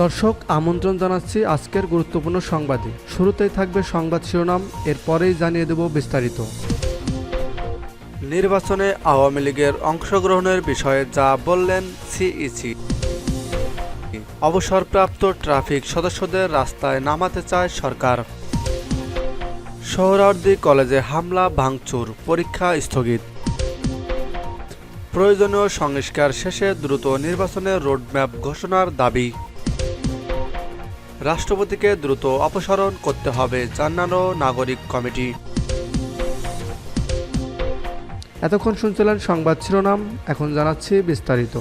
দর্শক, আমন্ত্রণ জানাচ্ছি আজকের গুরুত্বপূর্ণ সংবাদে। শুরুতেই থাকবে সংবাদ শিরোনাম, এরপরেই জানিয়ে দেব বিস্তারিত। নির্বাচনে আওয়ামী লীগের অংশগ্রহণের বিষয়ে যা বললেন সিইসি। অবসরপ্রাপ্ত ট্রাফিক সদস্যদের রাস্তায় নামাতে চায় সরকার। সোহরাওয়ার্দী কলেজে হামলা, ভাঙচুর, পরীক্ষা স্থগিত। প্রয়োজনীয় সংস্কার শেষে দ্রুত নির্বাচনের রোডম্যাপ ঘোষণার দাবি। রাষ্ট্রপতিকে দ্রুত অপসারণ করতে হবে জানানো নাগরিক কমিটি। এতক্ষণ শুনছিলেন সংবাদ শিরোনাম এখন জানাচ্ছি বিস্তারিত।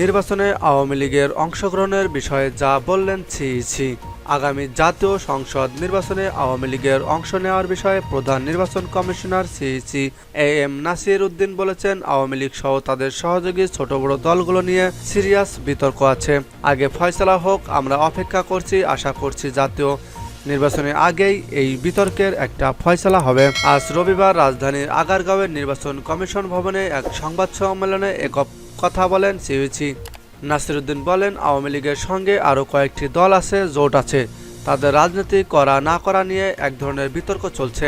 নির্বাচনে আওয়ামী লীগের অংশগ্রহণের বিষয়ে যা বললেন সিইসি। আগামী জাতীয় সংসদ নির্বাচনে আওয়ামী লীগের অংশ নেওয়ার বিষয়ে প্রধান নির্বাচন commissioner CEC A M Nasir Uddin বলেছেন, আওয়ামী লীগ সহ তাদের সহযোগী ছোট বড় দলগুলো নিয়ে সিরিয়াস বিতর্ক আছে। আগে ফয়সলা হোক, আমরা অপেক্ষা করছি, আশা করছি জাতীয় নির্বাচনের আগেই এই বিতর্কের একটা ফয়সলা হবে। আজ রবিবার রাজধানীর আগারগাঁওয়ের নির্বাচন কমিশন ভবনে এক সংবাদ সম্মেলনে একক কথা বলেন সিইসি। নাসিরুদ্দিন বলেন, আওয়ামী লীগের সঙ্গে আরও কয়েকটি দল আছে, জোট আছে। তাদের রাজনীতি করা, না করা নিয়ে এক ধরনের বিতর্ক চলছে।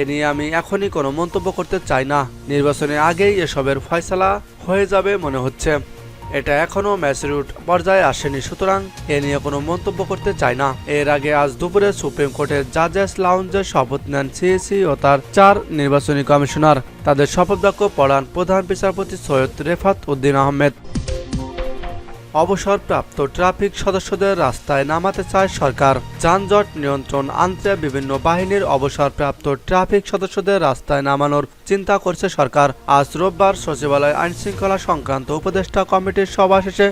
এ নিয়ে আমি এখনই কোনো মন্তব্য করতে চাই না। নির্বাচনের আগেই এসবের ফয়সলা হয়ে যাবে মনে হচ্ছে। এটা এখনও ম্যাচুরিট পর্যায়ে আসেনি, সুতরাং এ নিয়ে কোনো মন্তব্য করতে চাই না। এর আগে আজ দুপুরে সুপ্রিম কোর্টের জাজেস লাউঞ্জে শপথ নেন সিএসি ও তার চার নির্বাচনী কমিশনার। তাদের শপথ বাক্য পড়ান প্রধান বিচারপতি সৈয়দ রেফাত উদ্দিন আহমেদ। অবসরপ্রাপ্ত ট্রাফিক সদস্যদের রাস্তায় নামাতে চায় সরকার। যানজট নিয়ন্ত্রণ আনতে বিভিন্ন বাহিনীর অবসরপ্রাপ্ত ট্রাফিক সদস্যদের রাস্তায় নামানোর চিন্তা করছে সরকার। আজ রোববার সচিবালয় আইনশৃঙ্খলা সংক্রান্ত উপদেষ্টা কমিটির সভা শেষে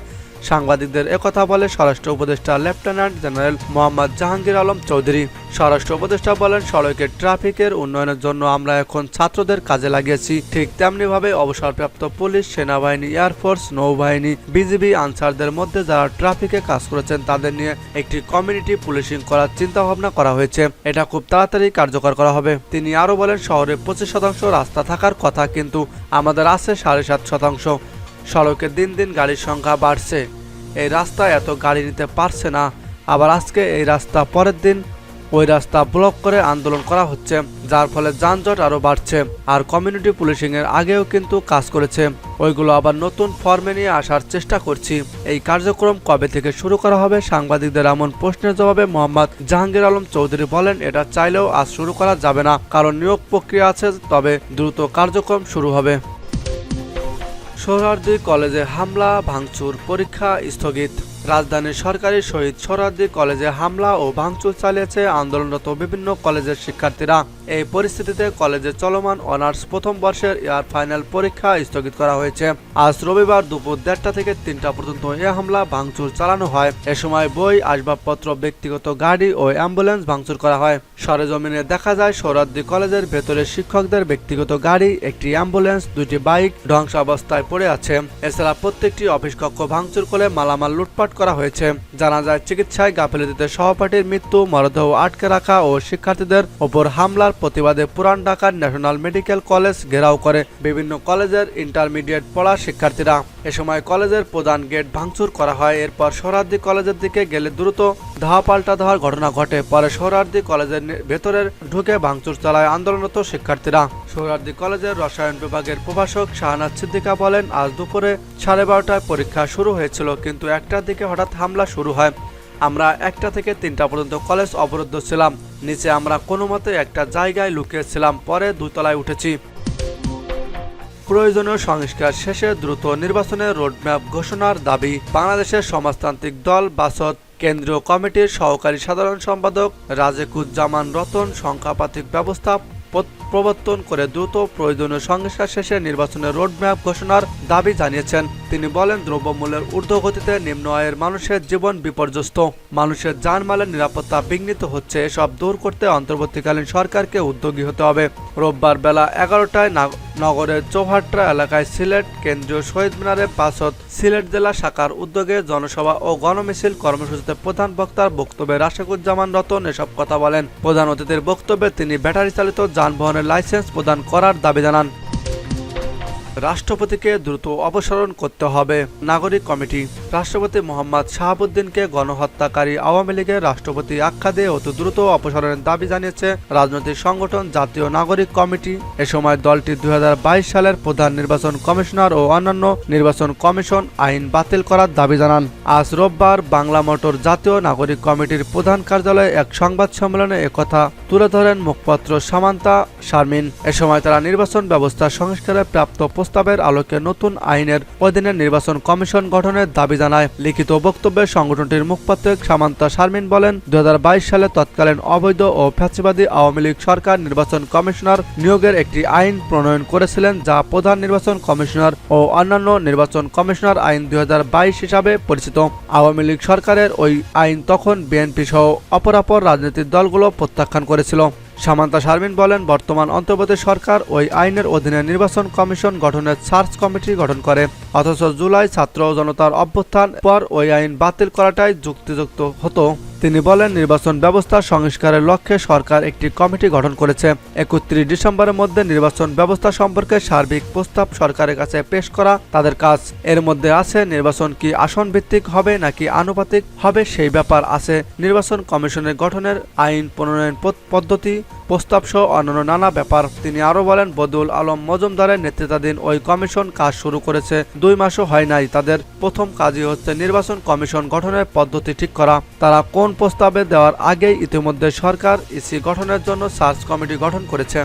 সাংবাদিকদের একথা বলে স্বরাষ্ট্র উপদেষ্টা লেফটেন্যান্ট জেনারেল মোহাম্মদ জাহাঙ্গীর আলম চৌধুরী। স্বরাষ্ট্র উপদেষ্টা বলেন সড়কের ট্রাফিকের উন্নয়নের জন্য আমরা এখন ছাত্রদের কাজে লাগিয়েছি। ঠিক তেমনিভাবে অবসরপ্রাপ্ত পুলিশ, সেনাবাহিনী এয়ারফোর্স নৌবাহিনী, বিজিবি, আনসারদের মধ্যে যারা ট্রাফিকে কাজ করেছেন, তাদের নিয়ে একটি কমিউনিটি পুলিশিং করার চিন্তা ভাবনা করা হয়েছে। এটা খুব তাড়াতাড়ি কার্যকর করা হবে। তিনি আরও বলেন, শহরে পঁচিশ শতাংশ রাস্তা থাকার কথা, কিন্তু আমাদের আছে সাড়ে সাত শতাংশ। সড়কে দিন দিন গাড়ির সংখ্যা বাড়ছে। এই রাস্তায় এত গাড়ি নিতে পারছে না। আবার আজকে এই রাস্তা পরের দিন ওই রাস্তা ব্লক করে আন্দোলন করা হচ্ছে, যার ফলে যানজট আরও বাড়ছে আর কমিউনিটি পুলিশিংয়ের আগেও কিন্তু কাজ করেছে। ওইগুলো আবার নতুন ফর্মে নিয়ে আসার চেষ্টা করছি। এই কার্যক্রম কবে থেকে শুরু করা হবে সাংবাদিকদের এমন প্রশ্নের জবাবে মোহাম্মদ জাহাঙ্গীর আলম চৌধুরী বলেন, এটা চাইলেও আজ শুরু করা যাবে না, কারণ নিয়োগ প্রক্রিয়া আছে, তবে দ্রুত কার্যক্রম শুরু হবে। সোহরাওয়ার্দী কলেজে হামলা ভাঙচুর পরীক্ষা স্থগিত। রাজধানীর সরকারি শহীদ সোহরাওয়ার্দী কলেজে হামলা ও ভাঙচুর চালিয়েছে আন্দোলনরত বিভিন্ন কলেজের শিক্ষার্থীরা। এই পরিস্থিতিতে কলেজে চলমান অনার্স প্রথম বর্ষের ইয়ার ফাইনাল পরীক্ষা স্থগিত করা হয়েছে। আজ রবিবার দুপুর দেড়টা থেকে তিনটা পর্যন্ত এ হামলা, ভাঙচুর চালানো হয়। এ সময় বই, আসবাবপত্র, ব্যক্তিগত গাড়ি ও অ্যাম্বুলেন্স ভাঙচুর করা হয়। সরেজমিনে দেখা যায় সোহরাওয়ার্দী কলেজের ভেতরে শিক্ষকদের ব্যক্তিগত গাড়ি, একটি অ্যাম্বুলেন্স, দুটি বাইক ধ্বংসাবস্থায় পড়ে আছে। এছাড়া প্রত্যেকটি অফিস কক্ষ ভাঙচুর করে মালামাল লুটপাট করা হয়েছে। জানা যায়, চিকিৎসায় গাফিলতিতে সহপাঠীর মৃত্যু, মরদেহ আটকে রাখা ও শিক্ষার্থীদের ওপর হামলার প্রতিবাদে পুরান ঢাকার ন্যাশনাল মেডিকেল কলেজ ঘেরাও করে বিভিন্ন কলেজের ইন্টারমিডিয়েট পড়া শিক্ষার্থীরা। এ সময় কলেজের প্রধান গেট ভাঙচুর করা হয়। এরপর সোহরার্দি কলেজের দিকে গেলে দ্রুত ধাওয়া পাল্টা দেওয়ার ঘটনা ঘটে। পরে সোহরার্দি কলেজের ভেতরের ঢুকে ভাঙচুর চালায় আন্দোলনরত শিক্ষার্থীরা। সোহরার্দি কলেজের রসায়ন বিভাগের প্রভাষক শাহনাজ সিদ্দিকা বলেন, আজ দুপুরে সাড়ে বারোটায় পরীক্ষা শুরু হয়েছিল, কিন্তু একটার দিকে হঠাৎ হামলা শুরু হয়। আমরা একটা থেকে তিনটা পর্যন্ত কলেজ অবরুদ্ধ ছিলাম। নিচে আমরা কোনো মতে একটা জায়গায় লুকিয়েছিলাম, পরে দুতলায় উঠেছি। প্রয়োজনীয় সংস্কার শেষে দ্রুত নির্বাচনের রোডম্যাপ ঘোষণার দাবি বাংলাদেশের সমাজতান্ত্রিক দল বাসদ কেন্দ্রীয় কমিটির সহকারী সাধারণ সম্পাদক রাজেকুজ্জামান রতন সংখ্যাপাতিক ব্যবস্থা প্রবর্তন করে দ্রুত প্রয়োজনীয় সংস্কার শেষে নির্বাচনের রোডম্যাপ ঘোষণার দাবি জানিয়েছেন। তিনি বলেন, দ্রব্যমূল্যের ঊর্ধ্বগতিতে নিম্ন আয়ের মানুষের জীবন বিপর্যস্ত। মানুষের যানমালের নিরাপত্তা বিঘ্নিত হচ্ছে। এসব দূর করতে অন্তর্বর্তীকালীন সরকারকে উদ্যোগী হতে হবে। রোববার বেলা এগারোটায় নগরের চৌহাট্টা এলাকায় সিলেট, কেন্দ্রীয় শহীদ মিনারের পাঁচত সিলেট জেলা শাখার উদ্যোগে জনসভা ও গণমিছিল কর্মসূচিতে প্রধান বক্তার বক্তব্যে রাশেকুজ্জামান রতন এসব কথা বলেন। প্রধান অতিথির বক্তব্যে তিনি ব্যাটারি চালিত যানবাহনের লাইসেন্স প্রদান করার দাবি জানান। রাষ্ট্রপতিকে দ্রুত অপসারণ করতে হবে। নাগরিক কমিটি, রাষ্ট্রপতি মোহাম্মদ শাহাবুদ্দিনকে গণহত্যাকারী আওয়ামী লীগের রাষ্ট্রপতি আখ্যা দিয়ে অতি দ্রুত অপসারণের দাবি জানিয়েছে রাজনৈতিক সংগঠন জাতীয় নাগরিক কমিটি। এ সময় দলটি দুই সালের প্রধান নির্বাচন কমিশনার ও অন্যান্য নির্বাচন কমিশন আইন বাতিল করার দাবি জানান। আজ রোববার বাংলা মোটর জাতীয় নাগরিক কমিটির প্রধান কার্যালয়ে এক সংবাদ সম্মেলনে একথা তুলে ধরেন মুখপাত্র সামান্তা শারমিন। এ সময় তারা নির্বাচন ব্যবস্থা সংস্কারে প্রাপ্ত প্রস্তাবের আলোকে নতুন আইনের অধীনে নির্বাচন কমিশন গঠনের দাবি জানায় লিখিত বক্তব্যে সংগঠনটির মুখপাত্র সামান্তা শারমিন বলেন দু সালে তৎকালীন অবৈধ ও ফ্যাসিবাদী আওয়ামী লীগ সরকার নির্বাচন কমিশনার নিয়োগের একটি আইন প্রণয়ন করেছিলেন যা প্রধান নির্বাচন কমিশনার ও অন্যান্য নির্বাচন কমিশনার আইন দুই হাজার বাইশ হিসাবে পরিচিত। আওয়ামী লীগ সরকারের ওই আইন তখন বিএনপি সহ অপরাপর রাজনৈতিক দলগুলো প্রত্যাখ্যান করেছিল। সামান্তা শারমিন বলেন, বর্তমান অন্তর্বর্তী সরকার ওই আইনের অধীনে নির্বাচন কমিশন গঠনের সার্চ কমিটি গঠন করে, অথচ জুলাই ছাত্র জনতার অভ্যুত্থান পর ওই আইন বাতিল করাটাই যুক্তিযুক্ত হতো। তিনি বলেন, নির্বাচন ব্যবস্থা সংস্কারের লক্ষ্যে সরকার একটি কমিটি গঠন করেছে। একত্রিশ ডিসেম্বরের মধ্যে নির্বাচন ব্যবস্থা সম্পর্কে সার্বিক প্রস্তাব সরকারের কাছে পেশ করা তাদের কাজ। এর মধ্যে আছে, নির্বাচন কি আসন ভিত্তিক হবে নাকি আনুপাতিক হবে সেই ব্যাপার আছে। নির্বাচন কমিশনের গঠনের আইন প্রণয়ন পদ্ধতি, প্রস্তাব সহ অন্যান্য নানা ব্যাপার। তিনি আরও বলেন, বদুল আলম মজুমদারের নেতৃত্বাধীন ওই কমিশন কাজ শুরু করেছে। দুই মাসও হয় নাই তাদের প্রথম কাজই হচ্ছে নির্বাচন কমিশন গঠনের পদ্ধতি ঠিক করা। তারা কোন প্রস্তাবে দেওয়ার আগেই ইতিমধ্যে সরকার ইসি গঠনের জন্য সার্চ কমিটি গঠন করেছে।